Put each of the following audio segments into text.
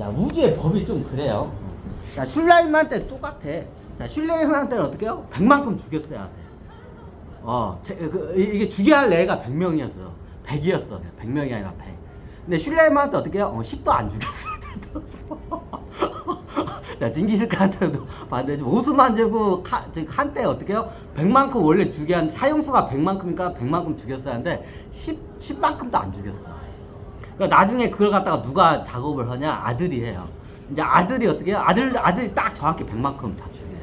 자, 우주의 법이 좀 그래요. 자, 슐라임한테 똑같아. 자, 슐라임한테는 어떻게 해요? 100만큼 죽였어야 돼. 어, 제, 그, 이- 이게 죽여야 할 애가 100명이었어. 100이었어. 100명이 아니라 100. 근데 슐라임한테 어떻게 해요? 어, 10도 안 죽였어. 자, 징기스칸한테도 반대지. 오스만 제국 칸때 어떻게 해요? 100만큼 원래 죽여야 하는데, 사형수가 100만큼이니까 100만큼 죽였어야 하는데, 10, 10만큼도 안 죽였어. 그러니까 나중에 그걸 갖다가 누가 작업을 하냐? 아들이 해요. 이제 아들이 어떻게 해요? 아들, 아들이 딱 정확히 100만큼 다 죽여요.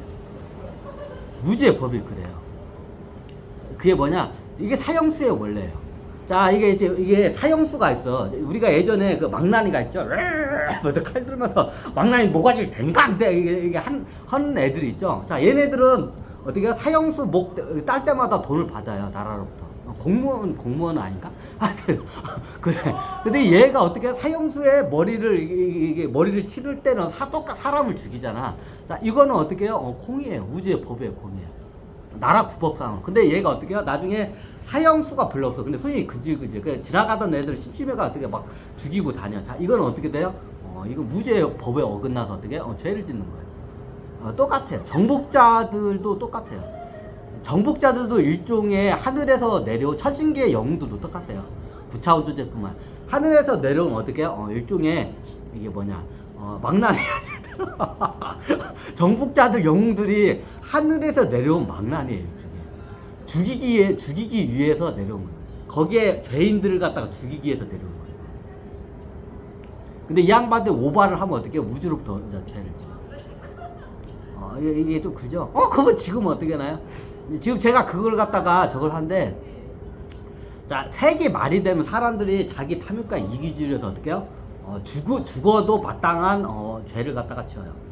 무지의 법이 그래요. 그게 뭐냐? 이게 사형수의 원래예요. 자, 이게 이제 이게 사형수가 있어. 우리가 예전에 그 망나니가 있죠. 그래서 칼 들면서 망나니 모가지를 댕강대 이게, 이게 한, 한 애들이 있죠. 자, 얘네들은 어떻게? 사형수 목 딸 때마다 돈을 받아요 나라로부터. 어, 공무원 공무원 아닌가? 하여튼 그래. 근데 얘가 어떻게 사형수의 머리를 이게, 머리를 치를 때는 사똑같 사람을 죽이잖아. 자, 이거는 어떻게 해요? 어, 콩이에요. 우주의 법의 콩이에요. 나라 구법상. 근데 얘가 어떻게 해요? 나중에 사형수가 별로 없어. 근데 손이 근질근질. 그 지나가던 애들 심심해가 어떻게 막 죽이고 다녀. 자, 이거는 어떻게 돼요? 어, 이거 무죄의 법에 어긋나서 어떻게? 어, 죄를 짓는 거예요. 어, 똑같아요. 정복자들도 똑같아요. 정복자들도 일종의 하늘에서 내려온 천신계의 영웅들도 똑같아요. 구차우주제뿐만 하늘에서 내려온 어떻게 해요? 어, 일종의 이게 뭐냐? 어, 망나니 정복자들 영웅들이 하늘에서 내려온 망나니예요. 일종의. 죽이기에 죽이기 위해서 내려온 거예요. 거기에 죄인들을 갖다가 죽이기 위해서 내려온 거예요. 근데 이 양반들 오바를 하면 어떻게? 우주로부터 죄를 져. 어, 이게, 이게 좀 그죠? 어, 그거 지금 어떻게 나요? 지금 제가 그걸 갖다가 저걸 한데, 자, 세계 말이 되면 사람들이 자기 탐욕과 이기주의에서 어떻게 해요? 어, 죽어, 죽어도 마땅한 어, 죄를 갖다가 지어요.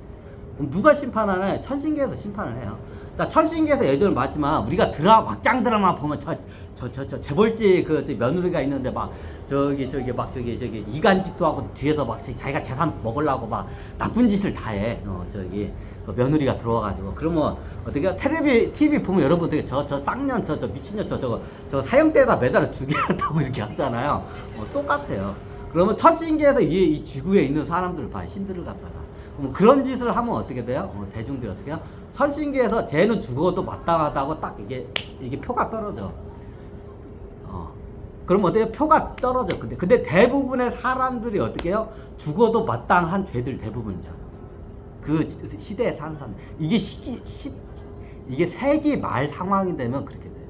그럼 누가 심판하나요? 천신계에서 심판을 해요. 자, 천신계에서 예전에 맞지만 우리가 드라 막장 드라마 보면 저 저 저 저 재벌집 그 며느리가 있는데 막 저기 저기 막 저기 저기 이간질도 하고 뒤에서 막 자기- 자기가 재산 먹으려고 막 나쁜 짓을 다 해. 어 저기 그 며느리가 들어와가지고 그러면 어떻게 텔레비 TV 보면 여러분 되게 저저 쌍년 저 저 미친년 저 저거 저 사형대에다 매달아 죽여야 한다고 이렇게 하잖아요. 어, 똑같아요. 그러면 천신계에서 이, 이 지구에 있는 사람들을 봐 신들을 갖다가 그럼 그런 짓을 하면 어떻게 돼요? 어, 대중들이 어떻게 해요? 천신계에서 쟤는 죽어도 마땅하다고 딱 이게 이게 표가 떨어져. 어. 그럼 어때요? 표가 떨어져. 근데 근데 대부분의 사람들이 어떻게 해요? 죽어도 마땅한 죄들 대부분이죠. 그 시- 시대에 사는 사람. 이게 시기 시, 이게 세기 말 상황이 되면 그렇게 돼요.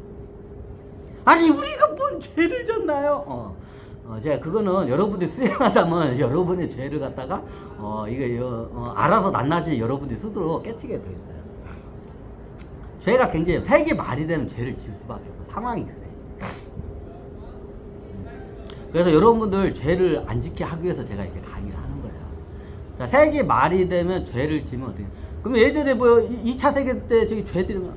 아니 우리가 뭔 죄를 졌나요? 어. 어, 제가 그거는 여러분들이 수행하다면 여러분의 죄를 갖다가 어 이게 여- 어, 알아서 낱낱이 여러분들이 스스로 깨치게 돼 있어요. 죄가 굉장히 세계 말이 되면 죄를 지을 수밖에 없어 상황이 그래. 그래서 여러분들 죄를 안 짓게 하기 위해서 제가 이렇게 강의를 하는 거예요. 자, 세계 말이 되면 죄를 지면 어떻게? 그럼 예전에 뭐 2차 세계 때 저기 죄들이 뭐-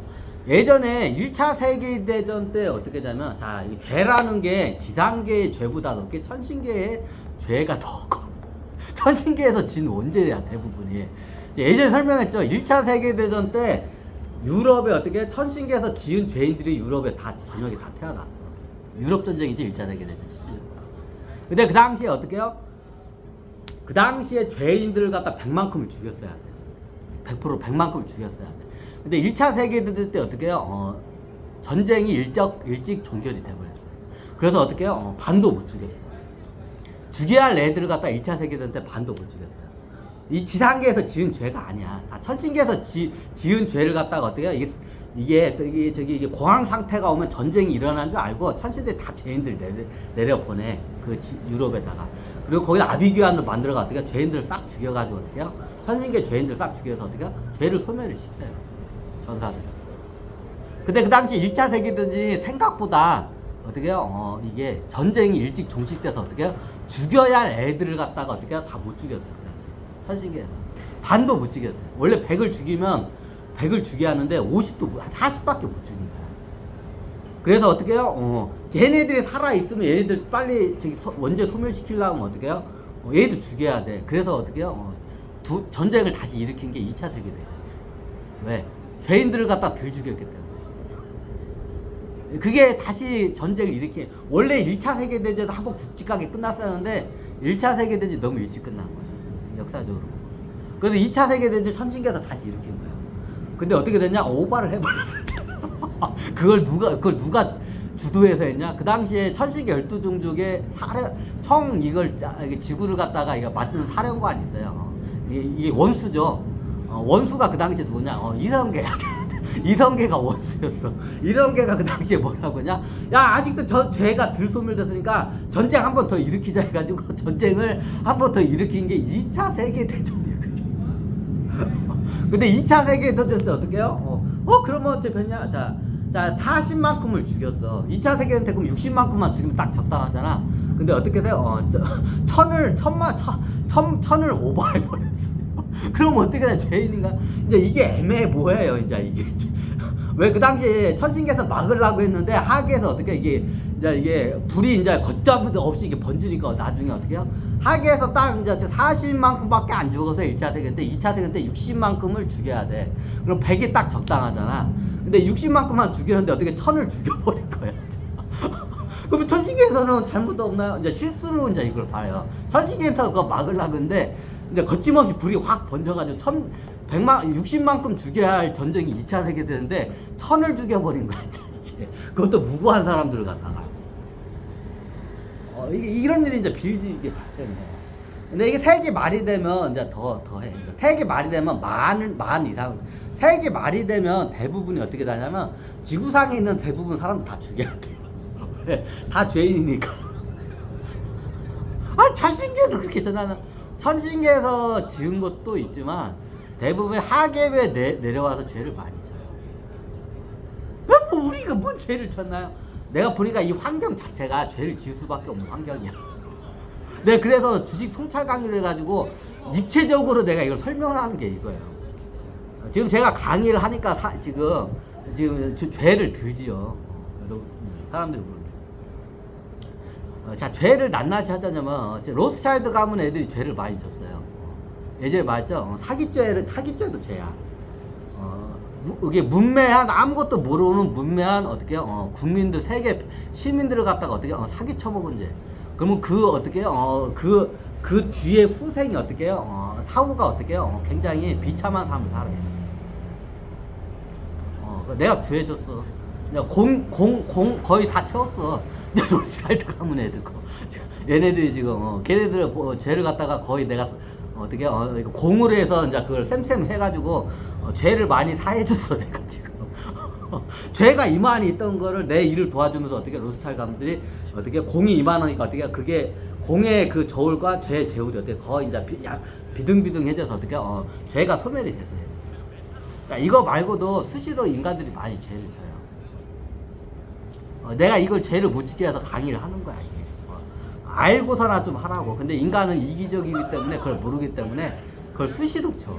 예전에 1차 세계 대전 때 어떻게 되면 자, 이 죄라는 게 지상계의 죄보다 높게 천신계의 죄가 더 커. 천신계에서 진 원죄야 대부분이. 예전에 설명했죠. 1차 세계 대전 때 유럽에 어떻게 천신계에서 지은 죄인들이 유럽에 다 저녁에 다 태어났어. 유럽 전쟁이지 1차 세계 대전 시절. 근데 그 당시에 어떻게 해요? 그 당시에 죄인들을 갖다 100만큼을 죽였어야 돼. 100% 100만큼을 죽였어야 돼. 근데 1차 세계대전 때 어떻게 해요? 어, 전쟁이 일적, 일찍 종결이 돼버렸어요. 그래서 어떻게 해요? 어, 반도 못 죽였어요. 죽여야 할 애들을 갖다 2차 세계대전 때 반도 못 죽였어요. 이 지상계에서 지은 죄가 아니야. 다 천신계에서 지, 지은 죄를 갖다가 어떻게 해요? 이게, 이게, 또 이게, 저기, 이게 공황 상태가 오면 전쟁이 일어난 줄 알고 천신대 다 죄인들 내려, 내려보내. 그 지- 유럽에다가. 그리고 거기다 아비규환도 만들어가 어떻게? 죄인들 싹 죽여가지고 어떻게 해요? 천신계 죄인들 싹 죽여서 어떻게 해요? 죄를 소멸을 시켜요. 전사들. 근데 그 당시 1차 세계대전이 생각보다 어떻게 해요? 어, 이게 전쟁이 일찍 종식돼서 어떻게 해요? 죽여야 할 애들을 갖다가 어떻게 해요? 다 못 죽였어요. 그. 천신계에서. 반도 못 죽였어요. 원래 100을 죽이면 100을 죽여야 하는데 50도, 40밖에 못 죽인 거야. 그래서 어떻게 해요? 어, 얘네들이 살아있으면 얘네들 빨리 저기 소- 원죄 소멸시키려면 어떻게 해요? 어, 얘도 죽여야 돼. 그래서 어떻게 해요? 어, 두, 전쟁을 다시 일으킨 게 2차 세계대전. 왜? 죄인들을 갖다 들 죽였기 때문에. 그게 다시 전쟁을 일으킨 원래 1차 세계대전에서 한번 굵직하게 끝났었는데 1차 세계대전이 너무 일찍 끝난 거예요. 역사적으로. 그래서 2차 세계대전 천신계에서 다시 일으킨 거야. 근데 어떻게 됐냐? 오바를 해버렸어. 그걸 누가, 그걸 누가 주도해서 했냐? 그 당시에 천신계 12종족의 사령, 청 이걸, 지구를 갖다가 이거 맡은 사령관이 있어요. 이게, 이게 원수죠. 어, 원수가 그 당시에 누구냐? 어, 이성계. 이성계가 원수였어. 이성계가 그 당시에 뭐라고 하냐? 야, 아직도 저 죄가 들소멸됐으니까 전쟁 한 번 더 일으키자 해가지고 전쟁을 한 번 더 일으킨 게 2차 세계 대전이에요. 그게. 근데 2차 세계 대전 때 어떻게 해요? 어, 어 그러면 어째 됐냐? 자, 자, 40만큼을 죽였어. 2차 세계 대전 때 그럼 60만큼만 죽이면 딱 적당 하잖아. 근데 어떻게 돼요? 어, 저, 천을, 천만, 천, 천, 천을 오버해 버렸어요. 그럼 어떻게 돼? 죄인인가? 이제 이게 애매모호해요, 이제 이게. 왜 그 당시에 천신계에서 막으려고 했는데 하계에서 어떻게 이게 이제 이게 불이 이제 걷잡도 없이 이게 번지니까 나중에 어떻게 해요? 하계에서 딱 이제 40만큼밖에 안 죽어서 1차 세계 때 2차 세계 때 60만큼을 죽여야 돼. 그럼 100이 딱 적당하잖아. 근데 60만큼만 죽이는데 어떻게 천을 죽여버린 거야. 그럼 천신계에서는 잘못도 없나요? 이제 실수로 이제 이걸 봐요. 천신계에서 그거 막으려고 했는데 이제 거침없이 불이 확 번져가지고 천, 백만, 60만큼 죽여야 할 전쟁이 2차 세계 되는데 천을 죽여버린 거야. 그것도 무고한 사람들을 갖다가. 어, 이게 이런 일이 이제 빌드게 발생해. 근데 이게 세기 말이 되면 이제 더, 더 해. 세기 말이 되면 만, 만 이상. 세기 말이 되면 대부분이 어떻게 되냐면 지구상에 있는 대부분 사람들 다 죽여야 돼요. 왜? 다 죄인이니까. 아, 천신계에서 그렇게 전하는. 천신계에서 지은 것도 있지만 대부분 하계에 내, 내려와서 죄를 많이 져요. 왜뭐 우리가 뭔 죄를 졌나요? 내가 보니까 이 환경 자체가 죄를 지을 수밖에 없는 환경이야. 네, 그래서 주식 통찰 강의를 해가지고 입체적으로 내가 이걸 설명을 하는 게 이거예요. 지금 제가 강의를 하니까 사- 지금 지금 저- 죄를 들지요. 여러분, 사람들이. 어, 자, 죄를 낱낱이 하자면 로스차일드 가문 애들이 죄를 많이 졌어요. 예전에 말했죠. 어, 사기죄를 사기죄도 죄야. 어, 무- 이게 문매한 아무것도 모르는 문매한 어떻게 어, 국민들 세계 시민들을 갖다가 어떻게 어, 사기 쳐먹은 죄. 그러면 그 어떻게 어그 그 뒤에 후생이 어떻게 해요? 어, 사후가 어떻게 해요? 어, 굉장히 비참한 삶을 살아요. 어, 그 내가 구해줬어. 공, 공, 공 거의 다 채웠어. 내 놀살도 가문 애들 거. 얘네들이 지금, 어, 걔네들 뭐, 죄를 갖다가 거의 내가 어떻게, 어, 공으로 해서 이제 그걸 쌤쌤 해가지고, 어, 죄를 많이 사해줬어, 내가 지금. 죄가 이만이 있던 거를 내 일을 도와주면서 어떻게 로스탈 가문들이 어떻게 공이 이만하니까 어떻게 그게 공의 그 저울과 죄의 제울이 어떻게 거의 이제 비, 야, 비등비등해져서 어떻게 어, 죄가 소멸이 됐어요. 그러니까 이거 말고도 수시로 인간들이 많이 죄를 져요. 어, 내가 이걸 죄를 못 지게 해서 강의를 하는 거야 이게. 어, 알고서나 좀 하라고. 근데 인간은 이기적이기 때문에 그걸 모르기 때문에 그걸 수시로 쳐.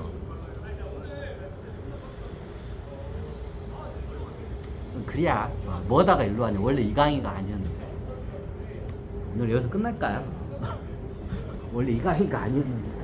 그래야 어, 뭐다가 일로 하냐. 원래 이 강의가 아니었는데. 오늘 여기서 끝날까요? 원래 이 강의가 아니었는데.